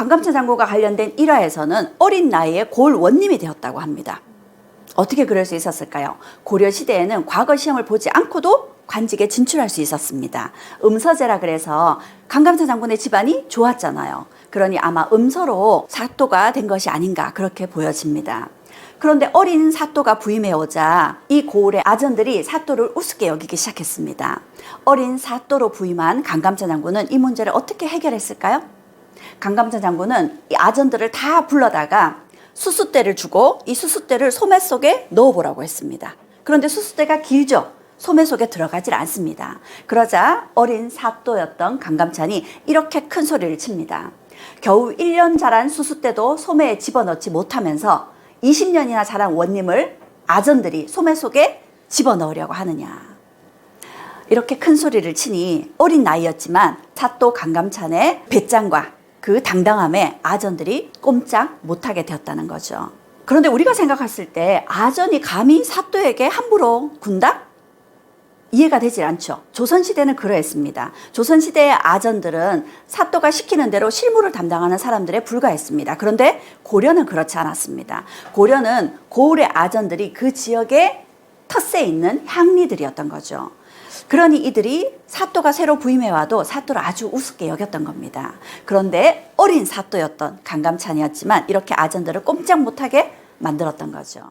관감차 장군과 관련된 일화에서는 어린 나이에 고을 원님이 되었다고 합니다. 어떻게 그럴 수 있었을까요? 고려 시대에는 과거 시험을 보지 않고도 관직에 진출할 수 있었습니다. 음서제라 그래서 강감차 장군의 집안이 좋았잖아요. 그러니 아마 음서로 사또가 된 것이 아닌가 그렇게 보여집니다. 그런데 어린 사또가 부임해 오자 이 고을의 아전들이 사또를 우습게 여기기 시작했습니다. 어린 사또로 부임한 강감차 장군은 이 문제를 어떻게 해결했을까요? 강감차 장군은 이 아전들을 다 불러다가 수수대를 주고 이 수수대를 소매 속에 넣어보라고 했습니다. 그런데 수수대가 길죠. 소매 속에 들어가질 않습니다. 그러자 어린 사또였던 강감찬이 이렇게 큰 소리를 칩니다. 겨우 1년 자란 수수대도 소매에 집어넣지 못하면서 20년이나 자란 원님을 아전들이 소매 속에 집어넣으려고 하느냐. 이렇게 큰 소리를 치니 어린 나이였지만 사또 강감찬의 배짱과 그 당당함에 아전들이 꼼짝 못하게 되었다는 거죠. 그런데 우리가 생각했을 때 아전이 감히 사또에게 함부로 군다? 이해가 되질 않죠. 조선시대는 그러했습니다. 조선시대의 아전들은 사또가 시키는 대로 실무를 담당하는 사람들에 불과했습니다. 그런데 고려는 그렇지 않았습니다. 고려는 고을의 아전들이 그 지역의 텃세 있는 향리들이었던 거죠. 그러니 이들이 사또가 새로 부임해 와도 사또를 아주 우습게 여겼던 겁니다. 그런데 어린 사또였던 강감찬이었지만 이렇게 아전들을 꼼짝 못하게 만들었던 거죠.